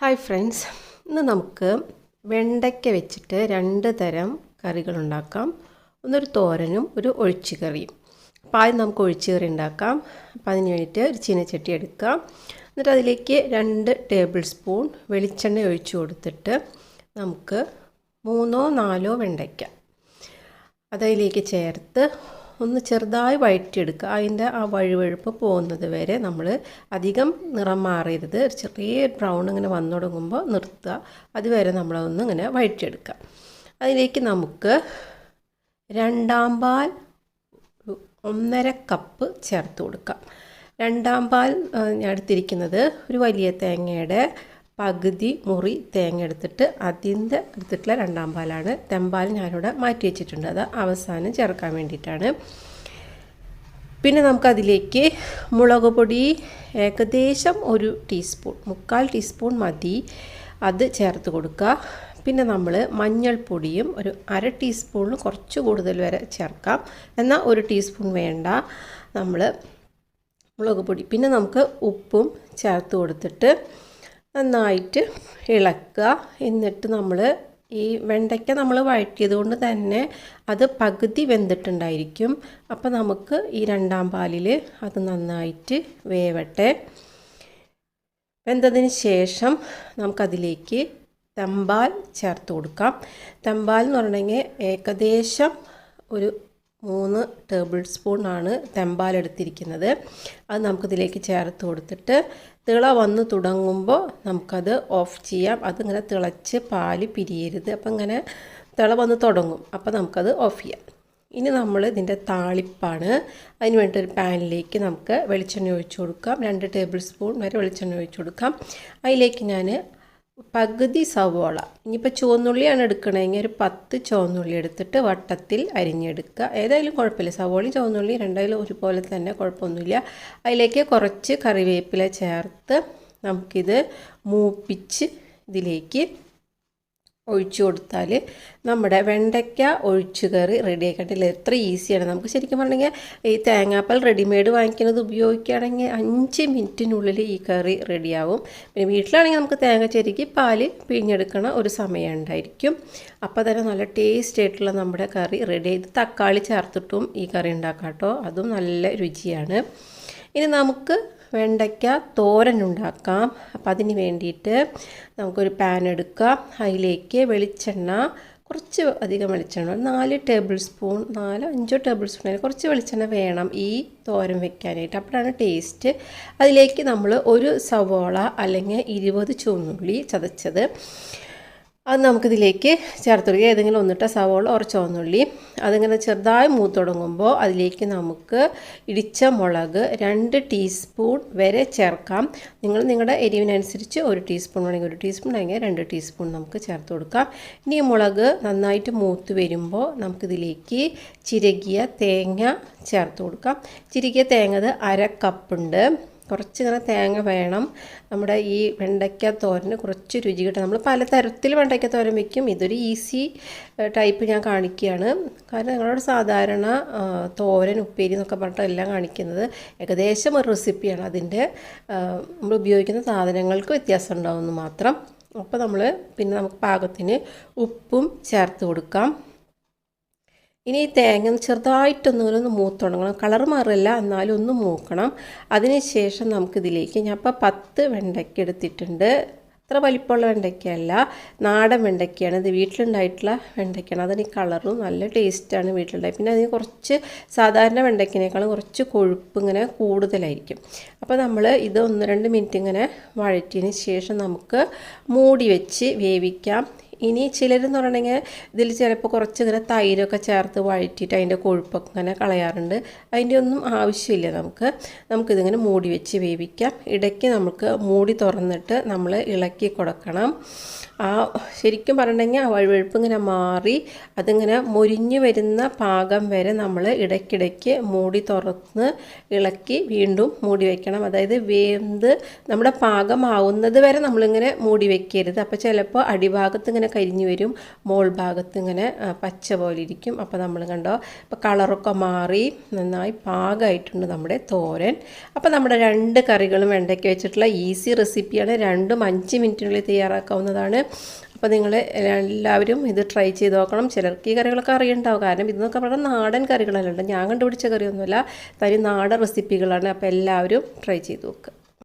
Hi friends ഇന്ന് നമുക്ക് വെണ്ടയ്ക്ക വെച്ചിട്ട് രണ്ട് തരം കറികൾ ഉണ്ടാക്കാം. ഒന്നൊരു തോരനും ഒരു ഒഴിച്ചു കറിയും. അപ്പോൾ ആദ്യം നമുക്ക് ഒഴിച്ചു കറി ഉണ്ടാക്കാം. അപ്പോൾ അതിന് വേണ്ടിയിട്ട് ഒരു ചീനച്ചട്ടി എടുക്കാം. എന്നിട്ട് അതിലേക്ക് രണ്ട് ടേബിൾ സ്പൂൺ വെളിച്ചെണ്ണ ഒഴിച്ചു കൊടുത്തിട്ട് നമുക്ക് മൂന്നോ നാലോ വെണ്ടയ്ക്ക. അതിലേക്ക് ചേർത്ത് ഒന്ന് ചെറുതായി വഴറ്റിയെടുക്കുക. അതിന്റെ ആ വഴുവഴുപ്പ് പോകുന്നത് വരെ നമ്മൾ അധികം നിറം മാറരുത്. ചെറിയ ബ്രൗൺ ഇങ്ങനെ വന്നു തുടങ്ങുമ്പോൾ നിർത്തുക. അതുവരെ നമ്മളതൊന്ന് ഇങ്ങനെ വഴറ്റിയെടുക്കുക. അതിലേക്ക് നമുക്ക് രണ്ടാം പാൽ ഒന്നര കപ്പ് ചേർത്ത് കൊടുക്കാം. രണ്ടാം പാൽ ഞാൻ എടുത്തിരിക്കുന്നത് ഒരു വലിയ തേങ്ങയുടെ പകുതി മുറി തേങ്ങ എടുത്തിട്ട് അതിന്റെ എടുത്തിട്ടുള്ള രണ്ടാം പാലാണ്. തെമ്പാൽ ഞാനിവിടെ മാറ്റി വെച്ചിട്ടുണ്ട്. അത് അവസാനം ചേർക്കാൻ വേണ്ടിയിട്ടാണ്. പിന്നെ നമുക്കതിലേക്ക് മുളക് പൊടി ഏകദേശം ഒരു ടീസ്പൂൺ മുക്കാൽ ടീസ്പൂൺ മതി. അത് ചേർത്ത് കൊടുക്കുക. പിന്നെ നമ്മൾ മഞ്ഞൾപ്പൊടിയും ഒരു അര ടീസ്പൂണിൽ കുറച്ച് കൂടുതൽ വരെ ചേർക്കാം. എന്നാൽ ഒരു ടീസ്പൂൺ വേണ്ട. നമ്മൾ മുളക് പൊടി. പിന്നെ നമുക്ക് ഉപ്പും ചേർത്ത് കൊടുത്തിട്ട് നന്നായിട്ട് ഇളക്കുക. എന്നിട്ട് നമ്മൾ ഈ വെണ്ടയ്ക്ക നമ്മൾ വഴറ്റിയത് കൊണ്ട് തന്നെ അത് പകുതി വെന്തിട്ടുണ്ടായിരിക്കും. അപ്പോൾ നമുക്ക് ഈ രണ്ടാം പാലിൽ അത് നന്നായിട്ട് വേവട്ടെ. വെന്തതിന് ശേഷം നമുക്കതിലേക്ക് തമ്പാൽ ചേർത്ത് കൊടുക്കാം. തമ്പാൽ എന്ന് പറഞ്ഞെങ്കിൽ ഏകദേശം ഒരു മൂന്ന് ടേബിൾ സ്പൂണാണ് തെമ്പാൽ എടുത്തിരിക്കുന്നത്. അത് നമുക്കിതിലേക്ക് ചേർത്ത് കൊടുത്തിട്ട് തിള വന്ന് തുടങ്ങുമ്പോൾ നമുക്കത് ഓഫ് ചെയ്യാം. അതിങ്ങനെ തിളച്ച് പാൽ പിരിയരുത്. അപ്പം ഇങ്ങനെ തിള വന്ന് തുടങ്ങും. അപ്പോൾ നമുക്കത് ഓഫ് ചെയ്യാം. ഇനി നമ്മൾ ഇതിന്റെ താളിപ്പാണ്. അതിന് വേണ്ടി ഒരു പാനിലേക്ക് നമുക്ക് വെളിച്ചെണ്ണ ഒഴിച്ചു കൊടുക്കാം. രണ്ട് ടേബിൾ സ്പൂൺ വരെ വെളിച്ചെണ്ണ ഒഴിച്ചു കൊടുക്കാം. അതിലേക്ക് ഞാൻ പകുതി സവോള. ഇനിയിപ്പോൾ ചുവന്നുള്ളിയാണ് എടുക്കണമെങ്കിൽ ഒരു പത്ത് ചുവന്നുള്ളി എടുത്തിട്ട് വട്ടത്തിൽ അരിഞ്ഞെടുക്കുക. ഏതായാലും കുഴപ്പമില്ല. സവോളയും ചുവന്നുള്ളി രണ്ടായാലും ഒരുപോലെ തന്നെ കുഴപ്പമൊന്നുമില്ല. അതിലേക്ക് കുറച്ച് കറിവേപ്പില ചേർത്ത് നമുക്കിത് മൂപ്പിച്ച് ഇതിലേക്ക് ഒഴിച്ചു കൊടുത്താൽ നമ്മുടെ വെണ്ടയ്ക്ക ഒഴിച്ചു കറി റെഡി ആക്കിയിട്ടില്ല എത്ര ഈസിയാണ് നമുക്ക് ശരിക്കും പറഞ്ഞെങ്കിൽ ഈ തേങ്ങാപ്പാൽ റെഡിമെയ്ഡ് വാങ്ങിക്കുന്നത് ഉപയോഗിക്കുകയാണെങ്കിൽ അഞ്ച് മിനിറ്റിനുള്ളിൽ ഈ കറി റെഡിയാവും പിന്നെ വീട്ടിലാണെങ്കിൽ നമുക്ക് തേങ്ങ ചെരുക്കി പാൽ പിഴിഞ്ഞെടുക്കണ ഒരു സമയം ഉണ്ടായിരിക്കും. അപ്പോൾ തന്നെ നല്ല ടേസ്റ്റ് ആയിട്ടുള്ള നമ്മുടെ കറി റെഡി ചെയ്ത് തക്കാളി ചേർത്തിട്ടും ഈ കറി ഉണ്ടാക്കാം കേട്ടോ. അതും നല്ല രുചിയാണ്. ഇനി നമുക്ക് വെണ്ടയ്ക്ക തോരൻ ഉണ്ടാക്കാം. അപ്പം അതിന് വേണ്ടിയിട്ട് നമുക്കൊരു പാൻ എടുക്കാം. അതിലേക്ക് വെളിച്ചെണ്ണ കുറച്ച് അധികം വെളിച്ചെണ്ണ നാല് ടേബിൾ സ്പൂൺ നാലോ അഞ്ചോ ടേബിൾ സ്പൂൺ കുറച്ച് വെളിച്ചെണ്ണ വേണം ഈ തോരൻ വെക്കാനായിട്ട്. അപ്പോഴാണ് ടേസ്റ്റ് അതിലേക്ക് നമ്മൾ ഒരു സവോള അല്ലെങ്കിൽ ഇരുപത് ചുവന്നുള്ളി ചതച്ചത്. അത് നമുക്കിതിലേക്ക് ചേർത്ത് കൊടുക്കുക ഏതെങ്കിലും ഒന്നിട്ട സവോള ഒരു ചുവന്നുള്ളി. അതിങ്ങനെ ചെറുതായി മൂത്ത് തുടങ്ങുമ്പോൾ അതിലേക്ക് നമുക്ക് ഇടിച്ച മുളക് രണ്ട് ടീസ്പൂൺ വരെ ചേർക്കാം. നിങ്ങൾ നിങ്ങളുടെ എരിവിനനുസരിച്ച് ഒരു ടീസ്പൂൺ വേണമെങ്കിൽ ഒരു ടീസ്പൂൺ അല്ലെങ്കിൽ രണ്ട് ടീസ്പൂൺ നമുക്ക് ചേർത്ത് കൊടുക്കാം. ഇനി മുളക് നന്നായിട്ട് മൂത്ത് വരുമ്പോൾ നമുക്കിതിലേക്ക് ചിരകിയ തേങ്ങ ചേർത്ത് കൊടുക്കാം. ചിരകിയ തേങ്ങ അത് അര കപ്പുണ്ട് കുറച്ച് ഇങ്ങനെ തേങ്ങ വേണം. നമ്മുടെ ഈ വെണ്ടയ്ക്ക തോരന് കുറച്ച് രുചി കിട്ടും. നമ്മൾ പലതരത്തിൽ വെണ്ടയ്ക്ക തോരൻ വയ്ക്കും ഇതൊരു ഈസി ടൈപ്പ് ഞാൻ കാണിക്കുകയാണ്. കാരണം ഞങ്ങളോട് സാധാരണ തോരൻ ഉപ്പേരി എന്നൊക്കെ പറഞ്ഞിട്ട് എല്ലാം കാണിക്കുന്നത്. ഏകദേശം ഒരു റെസിപ്പിയാണ് അതിന്റെ. നമ്മൾ ഉപയോഗിക്കുന്ന സാധനങ്ങൾക്ക് വ്യത്യാസം ഉണ്ടാവുമെന്ന് മാത്രം. അപ്പോൾ നമ്മൾ പിന്നെ നമുക്ക് പാകത്തിന് ഉപ്പും ചേർത്ത് കൊടുക്കാം. ഇനി ഈ തേങ്ങ ചെറുതായിട്ടൊന്നും ഒന്ന് മൂത്തുടങ്ങണം കളർ മാറില്ല എന്നാലും ഒന്ന് മൂക്കണം. അതിനുശേഷം നമുക്കിതിലേക്ക് ഞാൻ ഇപ്പോൾ പത്ത് വെണ്ടയ്ക്ക എടുത്തിട്ടുണ്ട്. അത്ര വലിപ്പമുള്ള വെണ്ടയ്ക്കയല്ല നാടൻ വെണ്ടയ്ക്കയാണ്. ഇത് വീട്ടിലുണ്ടായിട്ടുള്ള വെണ്ടയ്ക്കയാണ്. അതിന് കളറും നല്ല ടേസ്റ്റാണ് വീട്ടിലുണ്ടായി പിന്നെ അതിന് കുറച്ച് സാധാരണ വെണ്ടയ്ക്കിനേക്കാളും കുറച്ച് കൊഴുപ്പ് ഇങ്ങനെ കൂടുതലായിരിക്കും. അപ്പോൾ നമ്മൾ ഇത് ഒന്ന് രണ്ട് മിനിറ്റ് ഇങ്ങനെ വഴറ്റിയതിന് ശേഷം നമുക്ക് മൂടി വെച്ച് വേവിക്കാം. ഇനി ചിലരെന്ന് പറഞ്ഞിട്ടുണ്ടെങ്കിൽ ഇതിൽ ചിലപ്പോൾ കുറച്ച് ഇങ്ങനെ തൈരൊക്കെ ചേർത്ത് വഴറ്റിയിട്ട് അതിന്റെ കൊഴുപ്പൊക്കെ ഇങ്ങനെ കളയാറുണ്ട്. അതിന്റെ ഒന്നും ആവശ്യമില്ല നമുക്ക്. നമുക്കിതിങ്ങനെ മൂടി വെച്ച് വേവിക്കാം. ഇടയ്ക്ക് നമുക്ക് മൂടി തുറന്നിട്ട് നമ്മൾ ഇളക്കി കൊടുക്കണം. ആ ശരിക്കും പറഞ്ഞിട്ടുണ്ടെങ്കിൽ ആ വഴുവഴുപ്പ് ഇങ്ങനെ മാറി അതിങ്ങനെ മുരിഞ്ഞു വരുന്ന പാകം വരെ നമ്മൾ ഇടയ്ക്കിടയ്ക്ക് മൂടി തുറന്ന് ഇളക്കി വീണ്ടും മൂടി വയ്ക്കണം അതായത് വേന്ത് നമ്മുടെ പാകമാവുന്നത് വരെ നമ്മളിങ്ങനെ മൂടി വയ്ക്കരുത് അപ്പോൾ ചിലപ്പോൾ അടിഭാഗത്ത് ഇങ്ങനെ കരിഞ്ഞു വരും. മോൾ ഭാഗത്ത് ഇങ്ങനെ പച്ച പോലെ ഇരിക്കും. അപ്പോൾ നമ്മൾ കണ്ടോ ഇപ്പോൾ കളറൊക്കെ മാറി നന്നായി പാകമായിട്ടുണ്ട് നമ്മുടെ തോരൻ. അപ്പോൾ നമ്മുടെ രണ്ട് കറികളും വെണ്ടയ്ക്ക് വെച്ചിട്ടുള്ള ഈസി റെസിപ്പിയാണ് രണ്ടും അഞ്ച് മിനിറ്റിനുള്ളിൽ തയ്യാറാക്കാവുന്നതാണ്. അപ്പോൾ നിങ്ങൾ എല്ലാവരും ഇത് ട്രൈ ചെയ്ത് നോക്കണം. ചിലർക്ക് ഈ കറികളൊക്കെ അറിയുണ്ടാവും. കാരണം ഇതെന്നൊക്കെ പറഞ്ഞാൽ നാടൻ കറികളല്ല ഞാൻ കണ്ടുപിടിച്ച കറിയൊന്നുമല്ല. തനി നാടൻ റെസിപ്പികളാണ് അപ്പോൾ എല്ലാവരും ട്രൈ ചെയ്ത് നോക്കുക